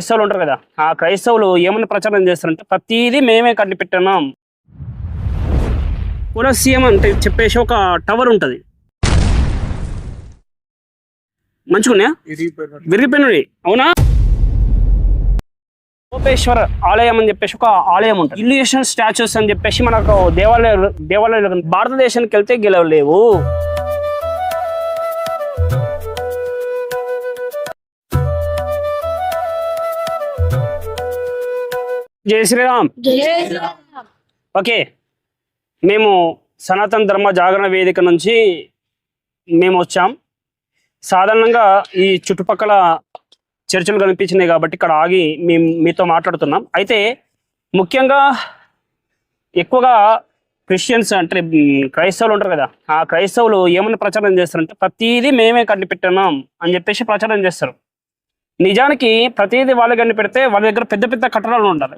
క్రైస్తవులు ఉంటారు కదా ఆ క్రైస్తవులు ఏమని ప్రచారం చేస్తారంటే ప్రతిదీ మేమే కనిపెట్టినాం కులసీయం అంటే చెప్పేసి ఒక టవర్ ఉంటుంది. మంచిగున్నా విరిగిపోయినది అవునా? గోపేశ్వర ఆలయం అని చెప్పేసి ఒక ఆలయం ఉంటుంది. ఇల్యూషన్ స్టాచ్యూస్ అని చెప్పేసి మనకు దేవాలయ దేవాలయాలు భారతదేశానికి వెళ్తే గెలవలేవు. జై శ్రీరామ్. ఓకే. మేము సనాతన ధర్మ జాగరణ వేదిక నుంచి మేము వచ్చాం. సాధారణంగా ఈ చుట్టుపక్కల చర్చలు కనిపించినాయి కాబట్టి ఇక్కడ ఆగి మేము మీతో మాట్లాడుతున్నాం. అయితే ముఖ్యంగా ఎక్కువగా క్రిస్టియన్స్ అంటే క్రైస్తవులు ఉంటారు కదా ఆ క్రైస్తవులు ఏమని ప్రచారం చేస్తారంటే ప్రతిదీ మేమే కనిపెట్టినాం అని చెప్పేసి ప్రచారం చేస్తారు. నిజానికి ప్రతిదీ వాళ్ళ వాళ్ళే కనిపెడితే వాళ్ళ దగ్గర పెద్ద పెద్ద కట్టడాలు ఉండాలి.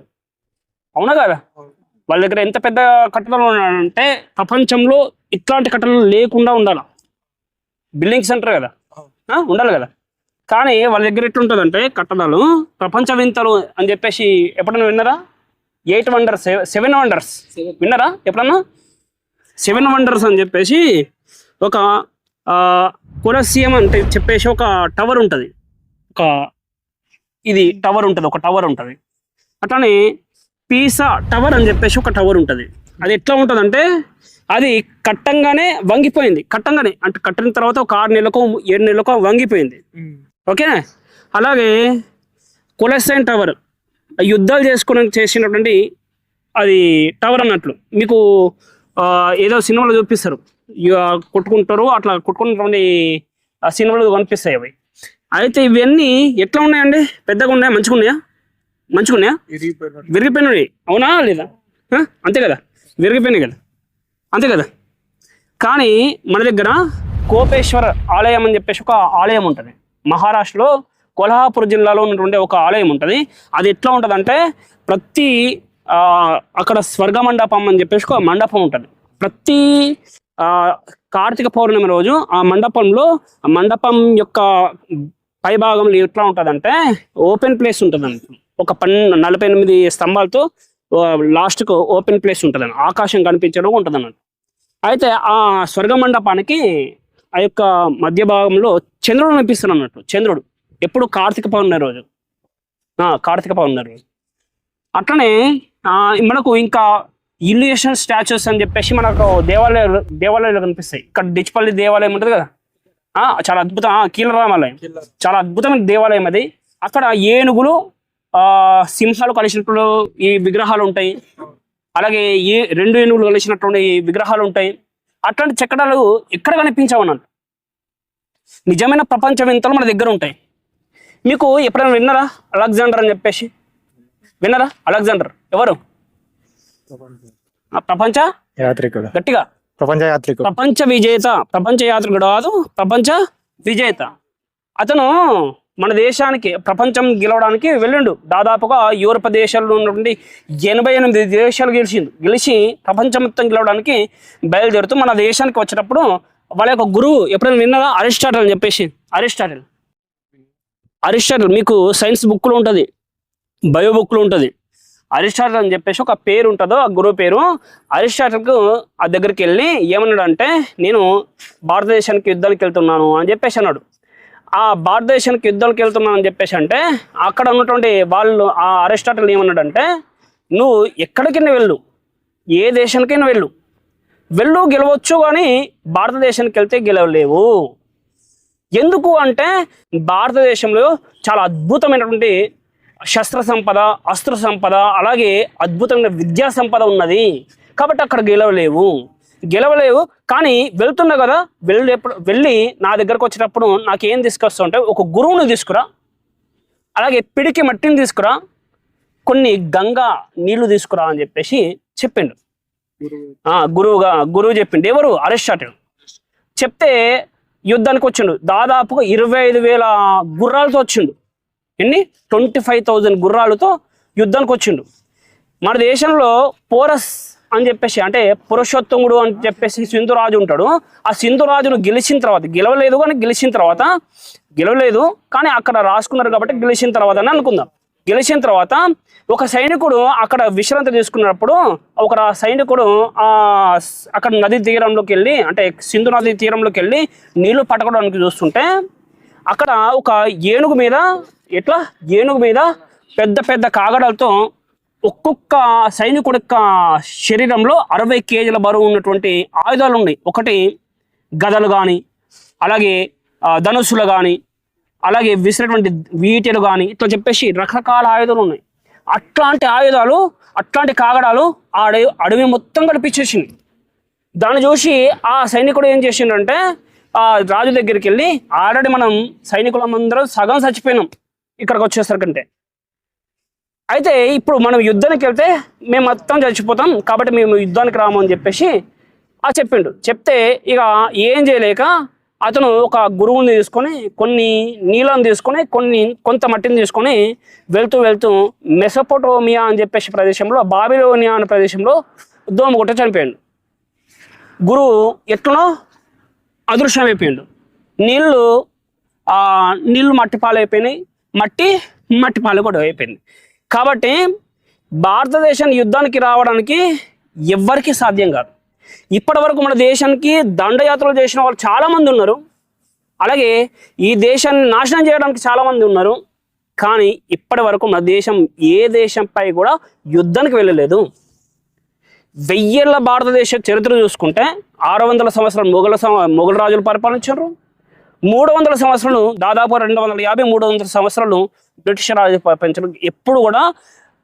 అవునా కదా? వాళ్ళ దగ్గర ఎంత పెద్ద కట్టడాలు ఉండాలంటే ప్రపంచంలో ఇట్లాంటి కట్టడాలు లేకుండా ఉండాలి. బిల్డింగ్ సెంటర్ కదా? ఉండాలి కదా? కానీ వాళ్ళ దగ్గర ఎట్లుంటుందంటే కట్టడాలు ప్రపంచ వింతలు అని చెప్పేసి ఎప్పుడన్నా విన్నారా? Eight wonders seven wonders. విన్నారా? ఎప్పుడన్నా? సెవెన్ వండర్స్ అని చెప్పేసి ఒక కులసీయం అంటే చెప్పేసి ఒక టవర్ ఉంటుంది. ఒక ఇది టవర్ ఉంటుంది ఒక టవర్ ఉంటుంది. అట్లానే పీసా టవర్ అని చెప్పేసి ఒక టవర్ ఉంటుంది. అది ఎట్లా ఉంటుందంటే అది కట్టంగానే వంగిపోయింది. కట్టంగానే అంటే కట్టిన తర్వాత ఒక ఆరు నెలలకు ఏడు నెలలకు వంగిపోయింది. ఓకే? అలాగే కొలెస్టైన్ టవర్ యుద్ధాలు చేసుకుని చేసినటువంటి అది టవర్ అన్నట్లు. మీకు ఏదో సినిమాలో చూపిస్తారు. ఇక కొట్టుకుంటారు అట్లా కొట్టుకున్నటువంటి ఆ సినిమాలు కనిపిస్తాయి అవి. అయితే ఇవన్నీ ఎట్లా ఉన్నాయండి? పెద్దగా ఉన్నాయా? మంచిగా ఉన్నాయా? మంచిగా ఉన్నాయా? విరిగిపోయినాయి అవునా? లేదా? అంతే కదా? విరిగిపోయినాయి కదా? అంతే కదా? కానీ మన దగ్గర కోపేశ్వర ఆలయం అని చెప్పేసి ఒక ఆలయం ఉంటుంది. మహారాష్ట్రలో కొల్హాపూర్ జిల్లాలో ఉన్నటువంటి ఒక ఆలయం ఉంటుంది. అది ఎట్లా ఉంటుంది అంటే ప్రతి అక్కడ స్వర్గ మండపం అని చెప్పేసి ఒక మండపం ఉంటుంది. ప్రతి కార్తీక పౌర్ణమి రోజు ఆ మండపంలో ఆ మండపం యొక్క పై భాగంలో ఎట్లా ఉంటుందంటే ఓపెన్ ప్లేస్ ఉంటుంది ఒక పన్ నలభై ఎనిమిది స్తంభాలతో లాస్ట్కు ఓపెన్ ప్లేస్ ఉంటుంది ఆకాశం కనిపించడం ఉంటుంది అయితే ఆ స్వర్గ మండపానికి ఆ యొక్క మధ్య భాగంలో చంద్రుడు కనిపిస్తున్నాడు అన్నట్టు చంద్రుడు ఎప్పుడు కార్తీక పౌర్ణమి రోజు. కార్తీక పౌర్ణమి రోజు. అట్లనే మనకు ఇంకా ఇల్యూషన్ స్టాచ్యూస్ అని చెప్పేసి మనకు దేవాలయాలు దేవాలయాలు కనిపిస్తాయి. ఇక్కడ డిచ్పల్లి దేవాలయం ఉంటుంది కదా. చాలా అద్భుతం. కీలరామాలయం. చాలా అద్భుతమైన దేవాలయం అది. అక్కడ ఏనుగులు ఆ సింహాలు కలిసినప్పుడు ఈ విగ్రహాలు ఉంటాయి. అలాగే ఏ రెండు ఏనుగులు కలిసినటువంటి విగ్రహాలు ఉంటాయి. అట్లాంటి చెక్కడాలు ఎక్కడ కనిపించవు అన్నట్టు నిజమైన ప్రపంచ వింతలు మన దగ్గర ఉంటాయి. మీకు ఎప్పుడైనా విన్నారా? అలెగ్జాండర్ అని చెప్పేసి. విన్నారా? అలెగ్జాండర్. ఎవరు? ప్రపంచ యాత్రికుడు. గట్టిగా. ప్రపంచ యాత్రికుడు. ప్రపంచ విజేత. ప్రపంచ యాత్రికుడు కాదు ప్రపంచ విజేత. అతను మన దేశానికి ప్రపంచం గెలవడానికి వెళ్ళిండు. దాదాపుగా యూరప్ దేశాల్లో ఉన్నటువంటి ఎనభై ఎనిమిది దేశాలు గెలిచిండు. గెలిచి ప్రపంచం మొత్తం గెలవడానికి బయలుదేరుతూ మన దేశానికి వచ్చేటప్పుడు వాళ్ళ యొక్క గురువు ఎప్పుడైనా విన్నదా అరిస్టాటల్ అని చెప్పేసి. అరిస్టాటల్. అరిస్టాటల్ మీకు సైన్స్ బుక్లో ఉంటుంది. బయో బుక్లో ఉంటుంది. అరిస్టాటల్ అని చెప్పేసి ఒక పేరు ఉంటుందో ఆ గురువు పేరు అరిస్టాటల్కు ఆ దగ్గరికి వెళ్ళి ఏమన్నాడు అంటే నేను భారతదేశానికి యుద్ధానికి వెళ్తున్నాను అని చెప్పేసి అన్నాడు. ఆ భారతదేశానికి యుద్ధాలకు వెళ్తున్నాను అని చెప్పేసి అంటే అక్కడ ఉన్నటువంటి వాళ్ళు ఆ అరిస్టాటిల్ ఏమన్నాడంటే నువ్వు ఎక్కడికైనా వెళ్ళు ఏ దేశానికైనా వెళ్ళు. వెళ్ళు గెలవచ్చు కానీ భారతదేశానికి వెళ్తే గెలవలేవు. ఎందుకు అంటే భారతదేశంలో చాలా అద్భుతమైనటువంటి శస్త్ర సంపద అస్త్ర సంపద అలాగే అద్భుతమైన విద్యా సంపద ఉన్నది. కాబట్టి అక్కడ గెలవలేవు. గెలవలేవు కానీ వెళ్తున్నా కదా వెళ్ళేప్పుడు వెళ్ళి నా దగ్గరకు వచ్చేటప్పుడు నాకు ఏం తీసుకొస్తా ఒక గురువుని తీసుకురా అలాగే పిడికి మట్టిని తీసుకురా కొన్ని గంగా నీళ్ళు తీసుకురా అని చెప్పేసి చెప్పిండు. గురువుగా గురువు చెప్పిండు. ఎవరు? అరిస్టాటిల్. చెప్తే యుద్ధానికి వచ్చిండు. దాదాపుగా ఇరవై ఐదు వేల గుర్రాలతో వచ్చిండు. ఎన్ని? ట్వంటీ ఫైవ్ థౌజండ్ గుర్రాలతో యుద్ధానికి వచ్చిండు మన దేశంలో పోరస్ అని చెప్పేసి అంటే పురుషోత్తముడు అని చెప్పేసి సింధురాజు ఉంటాడు. ఆ సింధురాజును గెలిచిన తర్వాత గెలవలేదు కానీ గెలిచిన తర్వాత గెలవలేదు కానీ అక్కడ రాసుకున్నారు కాబట్టి గెలిచిన తర్వాత అని అనుకుందాం. గెలిచిన తర్వాత ఒక సైనికుడు అక్కడ విశ్రాంతి తీసుకున్నప్పుడు ఒక సైనికుడు ఆ అక్కడ నది తీరంలోకి వెళ్ళి అంటే సింధు నది తీరంలోకి వెళ్ళి నీళ్ళు పట్టకడానికి చూస్తుంటే అక్కడ ఒక ఏనుగు మీద ఎట్లా? ఏనుగు మీద పెద్ద పెద్ద కాగడాలతో ఒక్కొక్క సైనికుడి యొక్క శరీరంలో అరవై కేజీల బరువు ఉన్నటువంటి ఆయుధాలు ఉన్నాయి. ఒకటి గదలు కానీ అలాగే ధనుసులు కానీ అలాగే విసినటువంటి వీటెలు కానీ ఇట్లా చెప్పేసి రకరకాల ఆయుధాలు ఉన్నాయి. అట్లాంటి ఆయుధాలు అట్లాంటి కాగడాలు ఆ అడవి అడవి మొత్తం కనిపించేసింది దాన్ని చూసి ఆ సైనికుడు ఏం చేసిండంటే ఆ రాజు దగ్గరికి వెళ్ళి ఆల్రెడీ మనం సైనికులమందరం సగం చచ్చిపోయినాం. ఇక్కడికి వచ్చేసరికంటే అయితే ఇప్పుడు మనం యుద్ధానికి వెళ్తే మేము మొత్తం చచ్చిపోతాం కాబట్టి మేము యుద్ధానికి రాము అని చెప్పేసి ఆ చెప్పిండు. చెప్తే ఇక ఏం చేయలేక అతను ఒక గురువుని తీసుకొని కొన్ని నీళ్ళని తీసుకొని కొన్ని కొంత మట్టిని తీసుకొని వెళ్తూ వెళ్తూ మెసపోటోమియా అని చెప్పేసి ప్రదేశంలో బాబిలోనియా అనే ప్రదేశంలో దోమ కొట్ట చనిపోయాడు. గురువు ఎట్లనో అదృశ్యం అయిపోయిండు నీళ్ళు ఆ నీళ్ళు మట్టి పాలైపోయినాయి. మట్టి మట్టి పాలు కూడా అయిపోయింది. కాబట్టి భారతదేశాన్ని యుద్ధానికి రావడానికి ఎవ్వరికీ సాధ్యం కాదు. ఇప్పటి వరకు మన దేశానికి దండయాత్రలు చేసిన వాళ్ళు చాలామంది ఉన్నారు. అలాగే ఈ దేశాన్ని నాశనం చేయడానికి చాలామంది ఉన్నారు. కానీ ఇప్పటి వరకు మన దేశం ఏ దేశంపై కూడా యుద్ధానికి వెళ్ళలేదు. వెయ్యేళ్ళ భారతదేశ చరిత్ర చూసుకుంటే ఆరు వందల సంవత్సరాలు మొఘల సం- మొఘల్ రాజులు పరిపాలించారు. మూడు వందల సంవత్సరాలు దాదాపు రెండు వందల యాభై మూడు వందల సంవత్సరాలు బ్రిటిష్ రాజు పరిపాలించారు ఎప్పుడు కూడా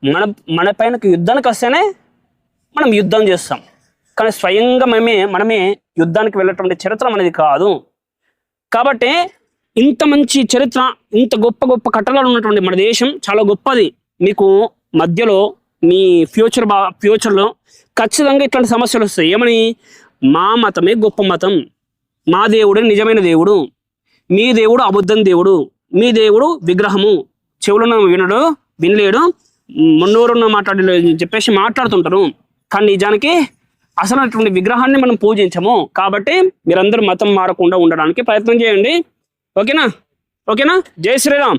మన మన పైన యుద్ధానికి వస్తేనే మనం యుద్ధం చేస్తాం. కానీ స్వయంగా మనమే మనమే యుద్ధానికి వెళ్ళటువంటి చరిత్ర మనది కాదు. కాబట్టి ఇంత మంచి చరిత్ర ఇంత గొప్ప గొప్ప కట్టడాలు ఉన్నటువంటి మన దేశం చాలా గొప్పది. మీకు మధ్యలో మీ ఫ్యూచర్ బా ఫ్యూచర్లో ఖచ్చితంగా ఇట్లాంటి సమస్యలు వస్తాయి. ఏమని? మా మతమే గొప్ప మతం. మా దేవుడే నిజమైన దేవుడు. మీ దేవుడు అబద్ధం దేవుడు మీ దేవుడు విగ్రహము. చెవులను వినడు వినలేడు. మున్నూరున్న మాట్లాడలేదు అని చెప్పేసి మాట్లాడుతుంటారు. కానీ నిజానికి అసలు అటువంటి విగ్రహాన్ని మనం పూజించము. కాబట్టి మీరందరూ మతం మారకుండా ఉండడానికి ప్రయత్నం చేయండి. ఓకేనా? ఓకేనా? జై శ్రీరామ్.